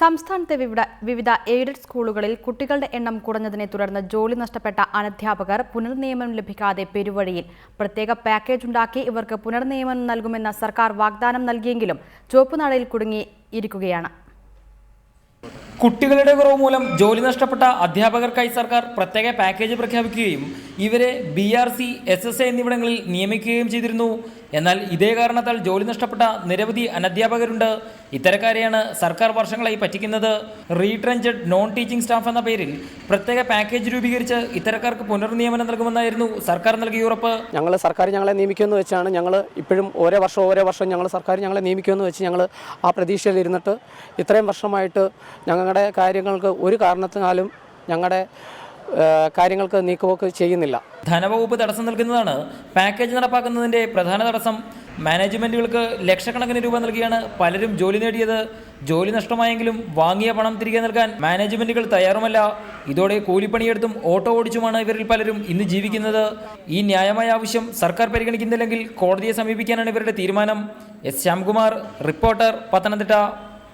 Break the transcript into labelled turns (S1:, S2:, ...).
S1: സംസ്ഥാനത്തെ വിവിധ വിവിധ എയ്ഡഡ് സ്കൂളുകളിൽ കുട്ടികളുടെ എണ്ണം കുറഞ്ഞതിനെ തുടർന്ന് ജോലി നഷ്ടപ്പെട്ട അനധ്യാപകർ പുനർനിയമനം ലഭിക്കാതെ പെരുവഴിയിൽ. പ്രത്യേക പാക്കേജ് ഉണ്ടാക്കി ഇവർക്ക് പുനർനിയമനം നൽകുമെന്ന സർക്കാർ വാഗ്ദാനം നൽകിയെങ്കിലും ചുവപ്പുനാടയിൽ കുടുങ്ങി ഇരിക്കുകയാണ്
S2: കുട്ടികളുടെ കുറവ് മൂലം ജോലി നഷ്ടപ്പെട്ട അധ്യാപകർക്കായി സർക്കാർ പ്രത്യേക പാക്കേജ് പ്രഖ്യാപിക്കുകയും ഇവരെ B R C S S A എന്നിവിടങ്ങളിൽ നിയമിക്കുകയും ചെയ്തിരുന്നു. എന്നാൽ ഇതേ കാരണത്താൽ ജോലി നഷ്ടപ്പെട്ട നിരവധി അനധ്യാപകരുണ്ട്. ഇത്തരക്കാരെയാണ് സർക്കാർ വർഷങ്ങളായി പറ്റിക്കുന്നത്. റീട്രഞ്ചഡ് നോൺ ടീച്ചിങ് സ്റ്റാഫ് എന്ന പേരിൽ പ്രത്യേക പാക്കേജ് രൂപീകരിച്ച് ഇത്തരക്കാർക്ക് പുനർനിയമനം നൽകുമെന്നായിരുന്നു സർക്കാർ നൽകിയ ഉറപ്പ്.
S3: ഞങ്ങൾ സർക്കാർ ഞങ്ങളെ നിയമിക്കുമെന്ന് വെച്ചാണ് ഞങ്ങൾ ഇപ്പോഴും ഓരോ വർഷം ഓരോ വർഷം ഞങ്ങൾ സർക്കാർ ഞങ്ങളെ നിയമിക്കുമെന്ന് വെച്ച് ഞങ്ങൾ ആ പ്രതീക്ഷയിൽ ഇരുന്നിട്ട് ഇത്രയും വർഷമായിട്ട് ഞങ്ങളുടെ കാര്യങ്ങൾക്ക് ഒരു കാരണത്തിനാലും ഞങ്ങളുടെ കാര്യങ്ങൾക്ക് നീക്കുപോക്ക് ചെയ്യുന്നില്ല.
S2: ധനവകുപ്പ് തടസ്സം നിൽക്കുന്നതാണ്. പാക്കേജ് നടപ്പാക്കുന്നതിന്റെ പ്രധാന തടസ്സം മാനേജ്മെന്റുകൾക്ക് ലക്ഷക്കണക്കിന് രൂപ നൽകിയാണ് പലരും ജോലി നേടിയത്. ജോലി നഷ്ടമായെങ്കിലും വാങ്ങിയ പണം തിരികെ നൽകാൻ മാനേജ്മെന്റുകൾ തയ്യാറുമല്ല. ഇതോടെ കൂലിപ്പണിയെടുത്തും ഓട്ടോ ഓടിച്ചുമാണ് ഇവരിൽ പലരും ഇന്ന് ജീവിക്കുന്നത്. ഈ ന്യായമായ ആവശ്യം സർക്കാർ പരിഗണിക്കുന്നില്ലെങ്കിൽ കോടതിയെ സമീപിക്കാനാണ് ഇവരുടെ തീരുമാനം. S Shyamkumar reporter Pathanamthitta.